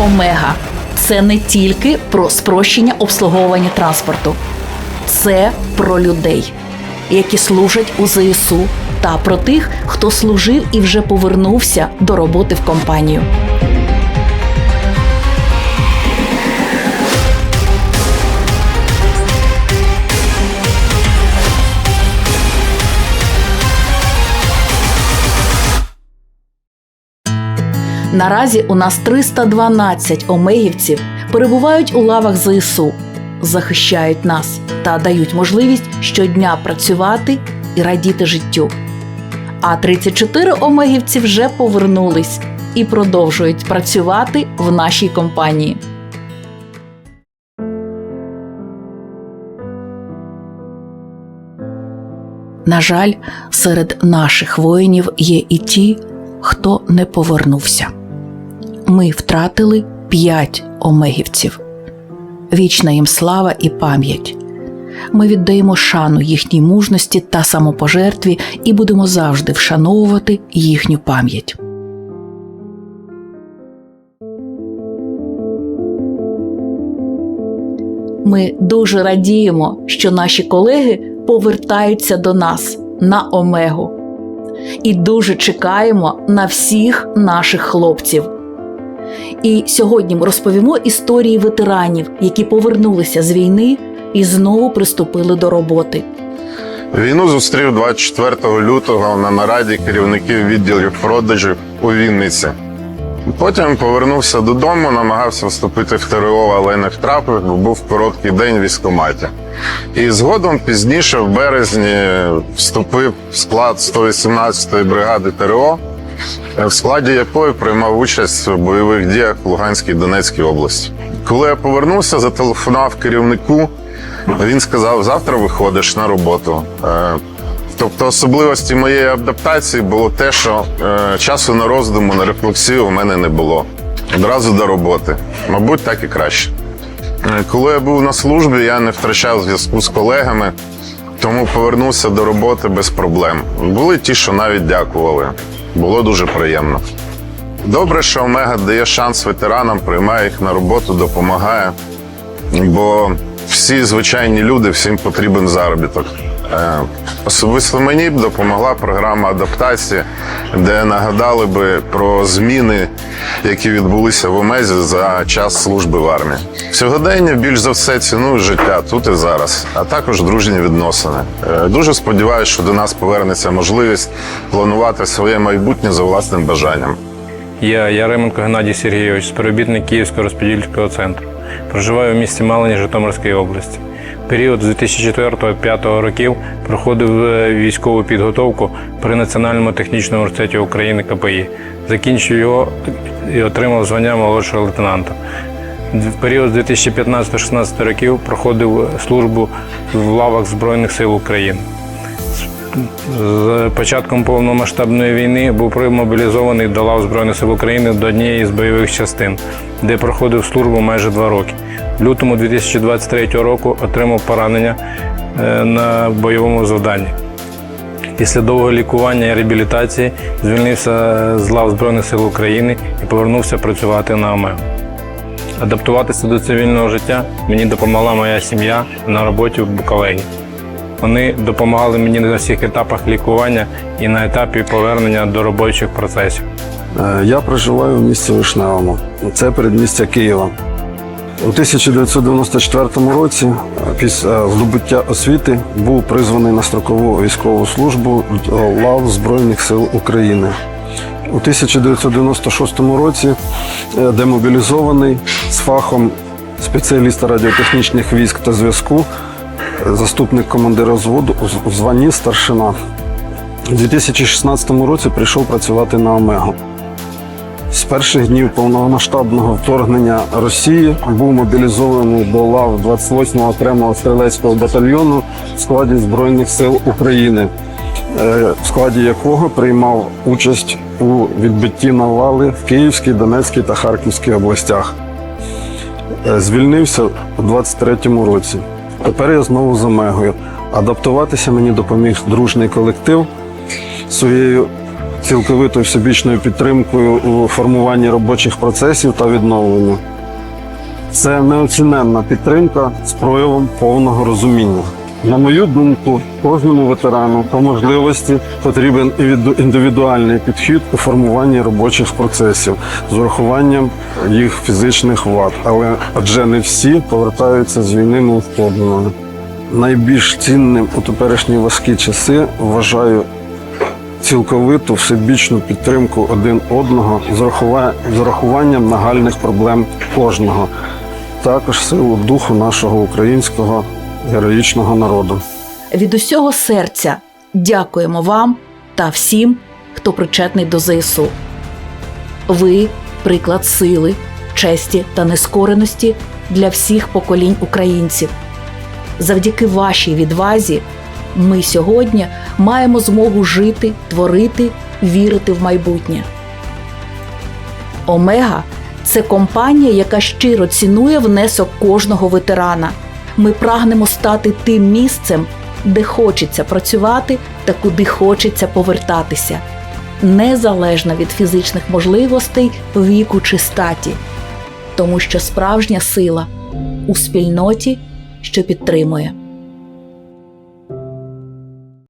Омега це не тільки про спрощення обслуговування транспорту, це про людей, які служать у ЗСУ, та про тих, хто служив і вже повернувся до роботи в компанію. Наразі у нас 312 омегівців перебувають у лавах ЗСУ, захищають нас та дають можливість щодня працювати і радіти життю. А 34 омегівці вже повернулись і продовжують працювати в нашій компанії. На жаль, серед наших воїнів є і ті, хто не повернувся. Ми втратили п'ять омегівців. Вічна їм слава і пам'ять. Ми віддаємо шану їхній мужності та самопожертві і будемо завжди вшановувати їхню пам'ять. Ми дуже радіємо, що наші колеги повертаються до нас на Омегу і дуже чекаємо на всіх наших хлопців. І сьогодні ми розповімо історії ветеранів, які повернулися з війни і знову приступили до роботи. Війну зустрів 24 лютого на нараді керівників відділів продажів у Вінниці. Потім повернувся додому, намагався вступити в ТРО, але не втрапив, бо був короткий день в військкоматі. І згодом пізніше, в березні, вступив в склад 118-ї бригади ТРО, в складі якої приймав участь в бойових діях в Луганській і Донецькій області. Коли я повернувся, зателефонував керівнику. Він сказав: завтра виходиш на роботу. Е, Тобто особливості моєї адаптації було те, що е, часу на роздуму, на рефлексію у мене не було. Одразу до роботи. Мабуть, так і краще. Е, Коли я був на службі, я не втрачав зв'язку з колегами, тому повернувся до роботи без проблем. Були ті, що навіть дякували. Було дуже приємно. Добре, що Омега дає шанс ветеранам, приймає їх на роботу, допомагає. Бо всі звичайні люди, всім потрібен заробіток. Е, Особисто мені б допомогла програма адаптації, де нагадали би про зміни, які відбулися в Омезі за час служби в армії. Сьогодення більш за все цінують життя тут і зараз, а також дружні відносини. Е, Дуже сподіваюся, що до нас повернеться можливість планувати своє майбутнє за власним бажанням. Я Яременко Геннадій Сергійович, співробітник Київського розподільчого центру. Проживаю в місті Малині Житомирської області. Період з 2004-2005 років проходив е, військову підготовку при Національному технічному університеті України КПІ. Закінчив його і отримав звання молодшого лейтенанта. В період з 2015-16 років проходив службу в лавах Збройних сил України. З початком повномасштабної війни був примобілізований до лав Збройних сил України до однієї з бойових частин, де проходив службу майже два роки. Лютому 2023 року отримав поранення е, на бойовому завданні. Після довгого лікування і реабілітації звільнився з лав Збройних сил України і повернувся працювати на ОМЕО. Адаптуватися до цивільного життя мені допомогла моя сім'я на роботі в колеги. Вони допомагали мені на всіх етапах лікування і на етапі повернення до робочих процесів. Е, Я проживаю в місті Вишневому. Це передмістя Києва. У 1994 році, після здобуття освіти, був призваний на строкову військову службу до лав Збройних сил України. У 1996 році е, демобілізований з фахом спеціаліста радіотехнічних військ та зв'язку, е, заступник командира взводу у званні старшина. У 2016 році прийшов працювати на Омегу. З перших днів повномасштабного вторгнення Росії був мобілізований до лав 28-го окремого стрілецького батальйону в складі Збройних сил України, е, в складі якого приймав участь у відбитті навали в Київській, Донецькій та Харківській областях. Е, Звільнився у 23-му році. Тепер я знову за Мегою. Адаптуватися мені допоміг дружний колектив своєю цілковитою всебічною підтримкою у формуванні робочих процесів та відновленню. Це неоціненна підтримка з проявом повного розуміння. На мою думку, кожному ветерану по можливості потрібен індивіду- індивідуальний підхід у формуванні робочих процесів з урахуванням їх фізичних вад, але адже не всі повертаються з війни неушкодженими. Найбільш цінним у теперішні важкі часи вважаю цілковиту всебічну підтримку один одного з урахуванням нагальних проблем кожного, також силу духу нашого українського героїчного народу. Від усього серця дякуємо вам та всім, хто причетний до ЗСУ. Ви приклад сили, честі та нескореності для всіх поколінь українців. Завдяки вашій відвазі ми сьогодні маємо змогу жити, творити, вірити в майбутнє. Омега це компанія, яка щиро цінує внесок кожного ветерана. Ми прагнемо стати тим місцем, де хочеться працювати та куди хочеться повертатися, незалежно від фізичних можливостей, віку чи статі, тому що справжня сила у спільноті, що підтримує.